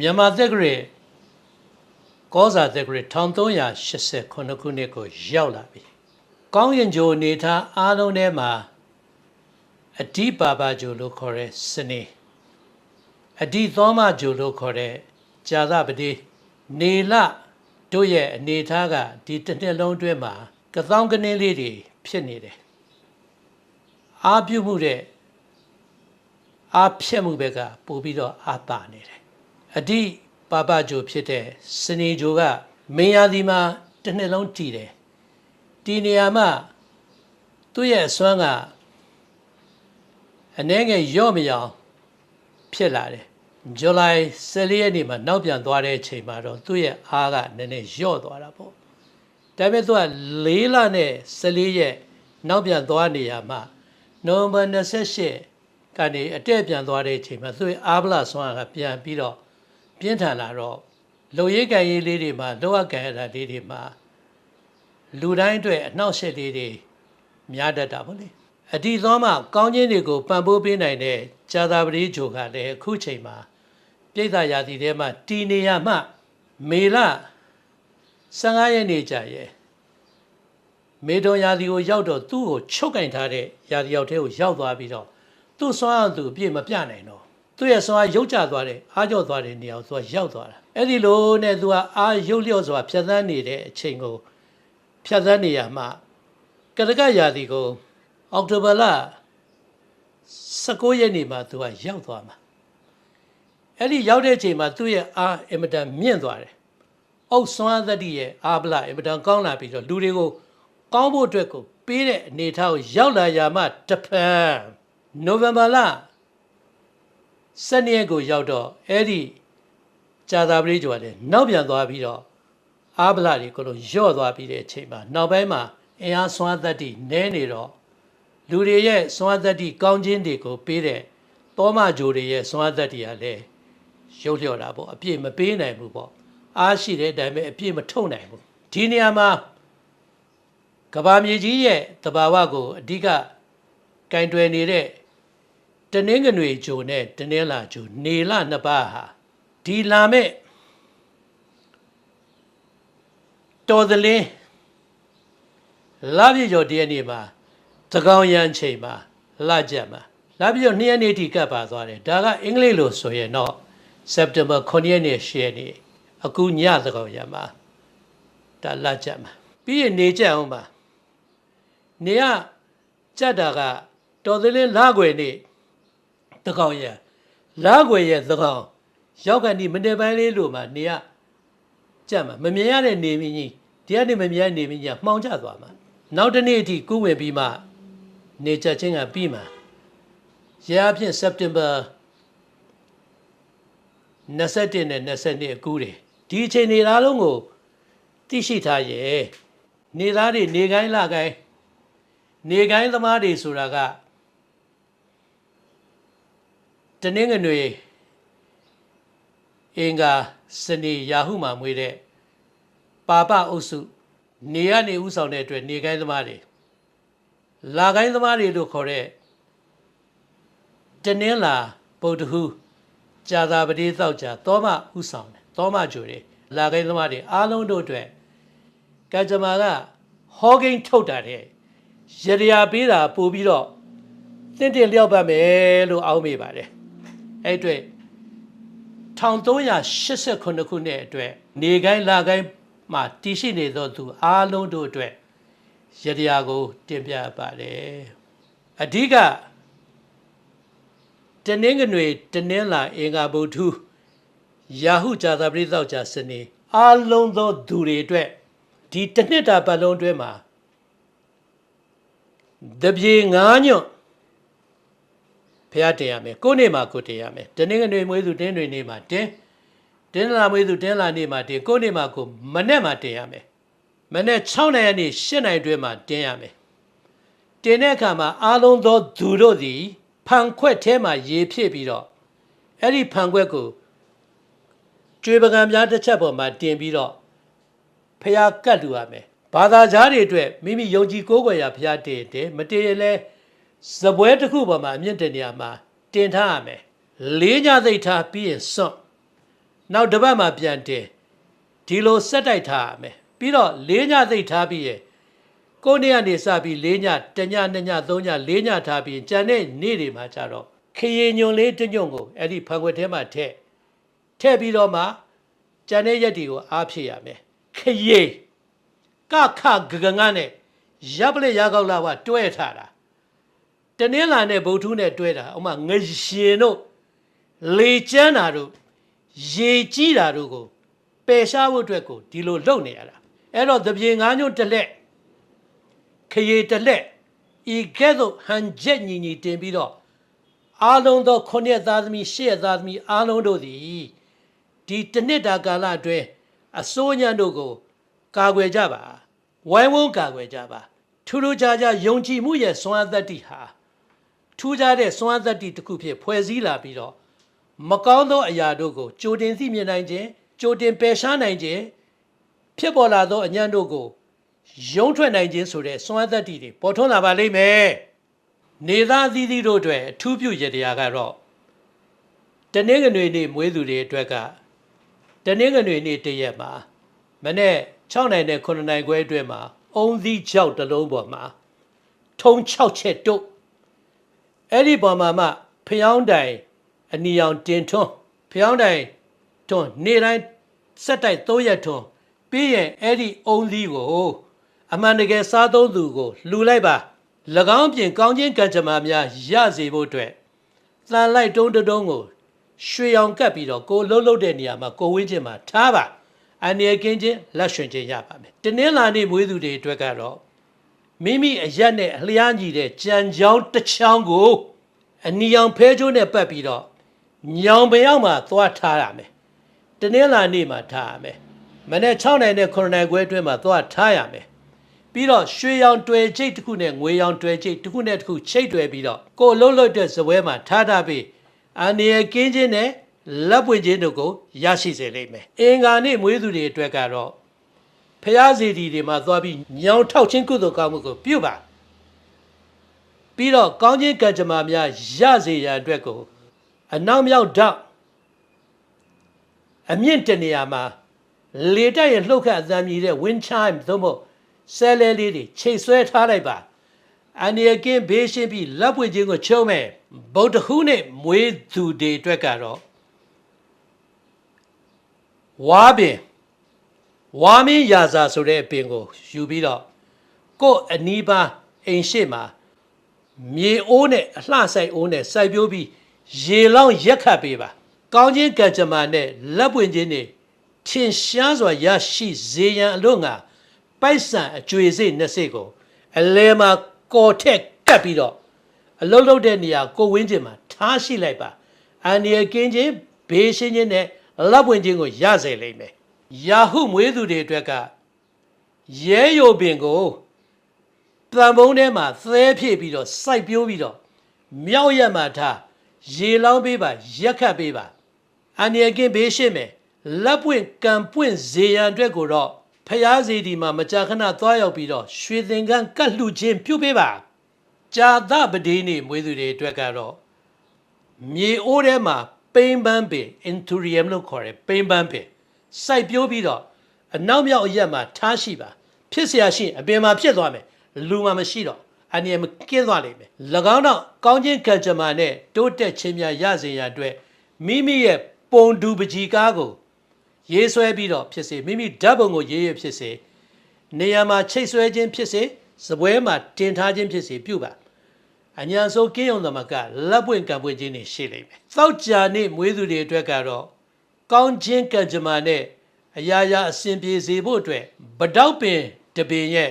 မြန်မာသက်ကရေကောဇာသက်ကရေ1389ခုနှစ်ကိုရောက်လာပြီ။ကောင်းရင်ဂျိုအနေထားအားလုံးထဲမှာအဓိပါပါဂျိုလို့ခေါ်တဲ့စနေအဓိသောမဂျိုလို့ခေါ်တဲ့ဇာသပတိနေလတို့ရဲ့အနေထားကဒီတစ်နှစ်လုံးအတွင်းမှာကသောင်းကနေလေးတွေဖြစ်နေတယ်။အားပြုမှုတဲ့အားဖြက်မှုဘက်ကပို့ပြီးတော့အားပါနေတယ် အဓိပါပဂျိုဖြစ်တဲ့စနေဂျိုကမင်းရသည်မှာတစ်နှစ်လုံးတည်တယ်ဒီနေရာမှာသူ့ရဲ့အစွမ်းကအနှဲငယ်ရော့မရောင်ဖြစ်လာတယ်ဇူလိုင်14ရက်နေ့မှာနောက်ပြန်သွားတဲ့အချိန်မှာတော့သူ့ရဲ့အားကနည်းနည်းရော့သွားတာပေါ့ဒါပေမဲ့သူက၄လနဲ့14ရက်နောက်ပြန်သွားနေရမှာနိုဝင်ဘာ28ကနေအတက်ပြန်သွားတဲ့အချိန်မှာသူ့ရဲ့အားဗလာဆွမ်းကပြန်ပြီးတော့ ပြင်းထန်လာတော့လုံရိပ်ကန်ရေးလေးတွေမှာလောကကန်ရတာလေးတွေမှာလူတိုင်းအတွက်အနှောက်အယှက်လေးတွေများတတ်တာပေါ့လေအဒီသောမှကောင်းခြင်းတွေကိုပံ့ပိုးပေးနိုင်တဲ့ဇာတာပတိဂျိုကလည်းအခုချိန်မှာပြိဿရာသီထဲမှာတီနေရမှမေလ15ရက်နေ့ကြာရဲ့မေတုံရာသီကိုရောက်တော့သူ့ကိုချုပ်ကင်ထားတဲ့ရာသီရောက်တဲ့ကိုရောက်သွားပြီးတော့သူ့ဆွမ်းအောင်သူအပြည့်မပြနိုင်တော့ သူ့ရဲ့ဆွမ်းအားရုပ်ကျသွားတယ်အားကျော်သွားတဲ့နေရာကိုသူကရောက်သွားတာအဲ့ဒီလိုနဲ့သူကအားရုပ်လျော့စွာဖြတ်သန်းနေတဲ့အချိန်ကိုဖြတ်သန်းနေရမှကရကရာသီကိုအောက်တိုဘာလ19ရက်နေ့မှာသူကရောက်သွားမှာအဲ့ဒီရောက်တဲ့အချိန်မှာသူ့ရဲ့အားအင်မတန်မြင့်သွားတယ်။အောက်ဆွမ်းသတ္တိရဲ့အားပလအင်မတန်ကောင်းလာပြီးတော့လူတွေကိုကောင်းဖို့အတွက်ကိုပေးတဲ့အနေအထားကိုရောက်လာရမှတဖန်နိုဝင်ဘာလ 7ရက်ကိုရောက်တော့အဲ့ဒီဂျာသာပရိကျော်ကလည်းနောက်ပြန်သွားပြီးတော့အားပလတွေကိုလုံးယော့သွားပြီးတဲ့အချိန်မှာနောက်ပိုင်းမှာအင်အားဆွမ်းသတ္တိနည်းနေတော့လူတွေရဲ့ဆွမ်းသတ္တိကောင်းခြင်းတွေကိုပေးတဲ့တောမဂျိုတွေရဲ့ဆွမ်းသတ္တိကလည်းရုပ်လျော့တာပေါ့အပြည့်မပေးနိုင်ဘူးပေါ့အားရှိတဲ့အတိုင်းပဲအပြည့်မထုတ်နိုင်ဘူးဒီနေရာမှာကဘာမြေကြီးရဲ့တဘာဝကိုအဓိကကင်တွယ်နေတဲ့ တနင်္ဂနွေဂျိုနဲ့တနင်္လာဂျိုနေလနှစ်ပါးဟာဒီလာမဲ့တော်သလင်းလာပြည့်ကျော်တရက်နေ့မှာသကောင်ရန်ချိန်မှာလာကြမှာလာပြည့်ကျော်2ရက်နေ့ထိကပ်ပါသွားတယ်ဒါကအင်္ဂလိပ်လိုဆိုရင်တော့ September 9ရက်နေ့10ရက်နေ့အခုညသကောင်ရန်မှာဒါလာကြမှာပြီးရင်နေကြအောင်ပါနေရကြက်တာကတော်သလင်းလာွယ်နေ့ သကောင်ရလာွယ်ရဲ့သကောင်ရောက်ကန်ဒီမနေ့ပိုင်းလေးလို့မှနေရကြက်မှာမမြင်ရတဲ့နေမင်းကြီးဒီကနေမမြင်ရနေမင်းကြီးမှောင်ကျသွားမှာနောက်တစ်နေ့အထိကူးဝင်ပြီးမှနေကြချင်းကပြီးမှာရအဖြစ် September 21နဲ့22အကူးတယ်ဒီအချိန်နေသားလုံးကိုသိရှိထားရဲ့နေသားတွေနေကိုင်းလကိုင်းနေကိုင်းသမားတွေဆိုတာက တနင်္ဂနွေအင်္ဂါစနေယာဟုမှာမွေးတဲ့ပါပအုပ်စု နေရနေဥဆောင်တဲ့အတွက်နေကိုင်းသမားတွေလာကိုင်းသမားတွေလို့ခေါ်တဲ့တနင်္လာပုဒ္ဓဟူဂျာသာပတိသောက်ကြသောမဥဆောင်တယ်သောမဂျိုတွေလာကိုင်းသမားတွေအားလုံးတို့အတွက်ကကြမာကဟောကိန်းထုတ်တာတဲ့ရရပေးတာပို့ပြီးတော့တင့်တယ်လျောက်ပတ်မယ်လို့အောက်မေ့ပါတယ် အဲ့အတွက်1389ခုနှစ်အတွက်နေကိုင်းလာကိုင်းမှာတည်ရှိနေသောသူအားလုံးတို့အတွက်ရတရားကို တင်ပြပါတယ်အဓိကတနင်္ဂနွေတနင်္လာအင်္ဂါဗုဒ္ဓယာဟုဇာတာပရိသောက်ကြစနေအားလုံးသောသူတွေအတွက်ဒီတစ်နှစ်တာပတ်လုံးအတွင်းမှာတပြေငါးညွန့် ဖះတင်ရမယ်ကိုနေ့မှာကိုတင်ရမယ်တနင်္ဂနွေမွေးသူတင်းတွေနေ့မှာတင်းတင်းလာမွေးသူတင်းလာနေ့မှာတင်ကိုနေ့မှာကိုမနေ့မှာတင်ရမယ်မနေ့6နိုင်ရက်နေ့8နိုင်တွဲမှာတင်ရမယ်တင်တဲ့အခါမှာအားလုံးသောသူတို့သည်ဖန်ခွက်ထဲမှာရေဖြည့်ပြီးတော့အဲ့ဒီဖန်ခွက်ကိုကျွေးပကံများတစ်ချက်ပေါ်မှာတင်ပြီးတော့ဖះကတ်လူရမယ်ဘာသာကြားတွေအတွက်မိမိယုံကြည်ကိုးကွယ်ရာဖះတည်တယ်မတည်ရင်လည်း ဇပွဲတစ်ခုပေါ်မှာအမြင့်တဲ့နေရာမှာတင်ထားရမယ်လေးညသိပ်ထားပြီးရင်စွန့်နောက်တစ်ပတ်မှပြန်တင်ဒီလိုဆက်တိုက်ထားရမယ်ပြီးတော့လေးညသိပ်ထားပြီးရဲ့ကိုနေ့ကနေစပြီးလေးညတညနှစ်ညသုံးညလေးညထားပြီးကြံတဲ့နေ့တွေမှာကြတော့ခရီညွန်လေးတစ်ညွန့်ကိုအဲ့ဒီဖန်ခွက်ထဲမှာထည့်ထည့်ပြီးတော့မှကြံတဲ့ရက်တွေကိုအားဖြစ်ရမယ်ခရီကခဂဂငါနဲ့ရပ်ပလက်ရကောက်လာဝတွဲထားတာ တနင်္လာနဲ့ဗုဒ္ဓဟူးနဲ့တွဲတာဥမာငရှင်တို့လေကျန်းတာတို့ရေကြီးတာတို့ကိုပယ်ရှားဖို့အတွက်ကိုဒီလိုလုပ်နေရတာအဲ့တော့တပြေငါးညွန့်တစ်လက်ခရီတစ်လက်ဤကဲ့သို့ဟန်ချက်ညီညီတင်ပြီးတော့အားလုံးသောခုနှစ်သားသမီးရှစ်သားသမီးအားလုံးတို့သည်ဒီတစ်နှစ်တာကာလအတွင်းအစိုးညံတို့ကို ကာကွယ်ကြပါဝိုင်းဝန်းကာကွယ်ကြပါထူးထူးခြားခြားယုံကြည်မှုရဲ့စွမ်းအားသတ္တိဟာ ထူးခြားတဲ့စွမ်းအားသတ္တိတစ်ခုဖြစ်ဖွဲ့စည်းလာပြီးတော့မကောင်းသောအရာတို့ကိုကြိုတင်သိမြင်နိုင်ခြင်းကြိုတင်ပယ်ရှားနိုင်ခြင်းဖြစ်ပေါ်လာသောအညံ့တို့ကိုယုံထွက်နိုင်ခြင်းဆိုတဲ့စွမ်းအားသတ္တိတွေပေါ်ထွန်းလာပါလိမ့်မယ်နေသားအသီးသီးတို့အတွက်အထူးပြုရတရားကတော့တနင်္ဂနွေနေ့မွေးသူတွေအတွက်ကတနင်္ဂနွေနေ့တည့်ရက်မှာမနေ့6နိုင်နဲ့9နိုင်ခွဲအတွင်းမှာအုံသီးချောက်တစ်လုံးပေါ်မှာထုံ6ချက်တို့ အဲ့ဒီပေါ်မှာမှဖျောင်းတိုင်အနီအောင်တင်ထွန်းဖျောင်းတိုင်ထွန်းနေ့တိုင်းဆက်တိုက်3ရက်ထွန်းပြီးရင်အဲ့ဒီအုံသီးကို အမှန်တကယ်စားသုံးသူကိုလှူလိုက်ပါ၎င်းပြင်ကောင်းခြင်းကံကြမ္မာများရစေဖို့အတွက်တန်လိုက်တုံးတုံးကိုရွှေရောင်ကပ်ပြီးတော့ကိုလှုပ်လှုပ်တဲ့နေရာမှာကိုဝင်းချင်းမှာထားပါအန္တရာယ်ကင်းခြင်းလက်ရွှင်ခြင်းရပါမယ်။တင်းလာနေမွေးသူတွေအတွက်ကတော့ မိမိအရက်နဲ့အလျားညီတဲ့ကြံချောင်းတစ်ချောင်းကိုအနီရောင်ဖဲကျိုးနဲ့ပတ်ပြီးတော့ညောင်ပင်ရောက်မှသွားထားရမယ်။တင်းလာနေမှာထားရမယ်။မနေ့6နိုင်နဲ့9နိုင်ခွဲအတွင်းမှာသွားထားရမယ်။ပြီးတော့ရွှေရောင်တွေ့ချိတ်တစ်ခုနဲ့ငွေရောင်တွေ့ချိတ်တစ်ခုနဲ့တစ်ခုချိတ်တွဲပြီးတော့ကိုလှုပ်လှုပ်တဲ့ဇပွဲမှာထားထားပြီးအန္တရာယ်ကင်းခြင်းနဲ့လက်ပွင့်ခြင်းတို့ကိုရရှိစေလိမ့်မယ်။အင်္ဂါနေ့မွေးသူတွေအတွက်ကတော့ ဖျားစီတီတွေမှာသွားပြီးညောင်ထောက်ခြင်းကုသိုလ်ကောင်းမှုကိုပြုပါ။ပြီးတော့ကောင်းခြင်းကံကြမ္မာများရစေရန်အတွက်ကိုအနောက်မြောက်တော့အမြင့်တနေရာမှာလေတိုက်ရလှုပ်ခတ်အသံမြည်တဲ့ wind chime သို့မဟုတ်ဆဲလဲလေးတွေချိတ်ဆွဲထားလိုက်ပါ။အန်ဒီယကင်းဘေးရှင်းပြီးလက်ပွင့်ခြင်းကိုချုံမဲ့ဗုဒ္ဓဟူးနဲ့မွေးသူတွေအတွက်ကတော့ဝါပင် ဝါမင်းရာဇာဆိုတဲ့အပင်ကိုယူပြီးတော့ကို့အနီးပါအိမ်ရှိမှာမြေအိုးနဲ့အလှဆိုင်အိုးနဲ့စိုက်ပျိုးပြီးရေလောင်းရက်ခတ်ပေးပါကောင်းခြင်းကံကြမ္မာနဲ့လက်ပွင့်ခြင်းတွေထင်ရှားစွာရရှိစေရန်အလို့ငါပိုက်ဆံအကျွေစိတ်နှစ်စိတ်ကိုအလဲမှာကော်ထက်ကပ်ပြီးတော့အလုံးလုံးတဲ့နေရာကိုဝင်းကျင်မှာထားရှိလိုက်ပါအန်ဒီယကင်းခြင်းဘေးရှင်းခြင်းနဲ့လက်ပွင့်ခြင်းကိုရစေလိမ့်မယ် ယာဟုမွေးသူတွေအတွက်ကရဲယိုပင်ကိုတံပုံးထဲမှာသဲဖြည့်ပြီးတော့စိုက်ပြိုးပြီးတော့မြောက်ရက်မှာထားရေလောင်းပေးပါရက်ခတ်ပေးပါအန်ဒီယကင်းဘေးရှင်းမယ်လက်ပွင့်ကံပွင့်ဇေယံအတွက်ကိုတော့ဖျားစီဒီမှာမကြာခဏသွားရောက်ပြီးတော့ရွှေသင်္ကန်းကတ်လှခြင်းပြုပေးပါဂျာသပတိနေမွေးသူတွေအတွက်ကတော့မြေအိုးထဲမှာပိန်ပန်းပင် Inturium လို့ခေါ်တယ်ပိန်ပန်းပင် စိုက်ပျိုးပြီးတော့အနောက်မြောက်အရက်မှာထားရှိပါဖြစ်เสียရှိရင်အပင်မှာဖြစ်သွားမယ်လူမှာမရှိတော့အနည်းမကင်းသွားလိမ့်မယ်၎င်းတော့ကောင်းခြင်းကံကြမ္မာနဲ့တိုးတက်ခြင်းများရစေရန်အတွက်မိမိရဲ့ပုံတူပကြီးကားကိုရေးဆွဲပြီးတော့ဖြစ်စေမိမိဓာတ်ပုံကိုရေးရဖြစ်စေနေရာမှာချိတ်ဆွဲခြင်းဖြစ်စေစပွဲမှာတင်ထားခြင်းဖြစ်စေပြုပါအညာဆိုကင်းုံသမကလက်ပွင့်ကံပွင့်ခြင်းတွေရှိလိမ့်မယ်။သောကြာနေ့မွေးသူတွေအတွက်ကတော့ ကောင်းခြင်းကံကြမ္မာနဲ့အရာရာအစဉ်ပြေစေဖို့အတွက်ဗတောက်ပင်တပင်ရဲ့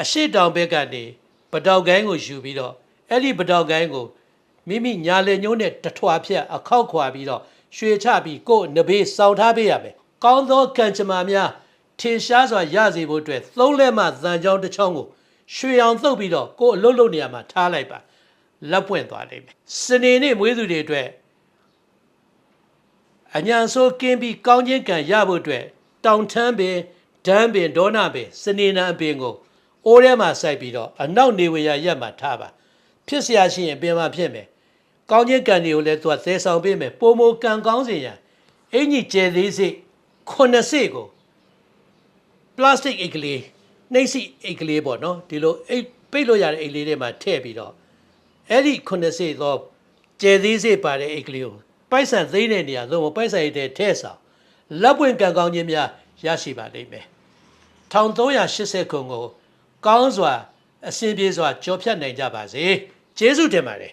အရှိတောင်ဘက်ကနေဗတောက်ကိုင်းကိုယူပြီးတော့အဲ့ဒီဗတောက်ကိုင်းကိုမိမိညာလေညိုးနဲ့တထွာဖြတ်အခောက်ခွာပြီးတော့ရွှေချပြီးကိုယ်နဘေးစောင့်ထားပေးရမယ်။ကောင်းသောကံကြမ္မာများထင်ရှားစွာရစေဖို့အတွက်သုံးလက်မှသံကြောင်းတစ်ချောင်းကိုရွှေအောင်သုတ်ပြီးတော့ကိုယ်အလုတ်လုတ်နေရာမှာထားလိုက်ပါလက်ပွင့်သွားလိမ့်မယ်စနေနေ့မွေးသူတွေအတွက် အညာဆိုကင်းပြီးကောင်းခြင်းကံရဖို့အတွက်တောင်ထမ်းပင်ဒန်းပင်ဒေါနာပင်စနေနံအပင်ကိုအိုးထဲမှာစိုက်ပြီးတော့အနောက်နေဝရရက်မှာထားပါဖြစ်เสียရှိရင်ပင်မှာဖြစ်မယ် ကောင်းခြင်းကံတွေကိုလည်းသူကသဲဆောင်ပေးမယ်ပုံမကံကောင်းစေရန်အင်ကြီးကျယ်သေးစိတ်ခုနှစ်စိတ်ကိုပလတ်စတစ်အိတ်ကလေးနှိပ်စိအိတ်ကလေးပေါ့နော်ဒီလိုအိတ်ပိတ်လို့ရတဲ့အိတ်လေးတွေမှာထည့်ပြီးတော့အဲ့ဒီခုနှစ်စိတ်သောကျယ်သေးစိတ်ပါတဲ့အိတ်ကလေးကို ပိုက်ဆံသိမ်းတဲ့နေရာသို့မဟုတ်ပိုက်ဆံရတဲ့ထဲဆောင်လက်ပွင့်ကံကောင်းခြင်းများရရှိပါလိမ့်မယ်1380ခုကိုကောင်းစွာအစဉ်ပြေစွာကြော်ဖြတ်နိုင်ကြပါစေကျေးဇူးတင်ပါတယ်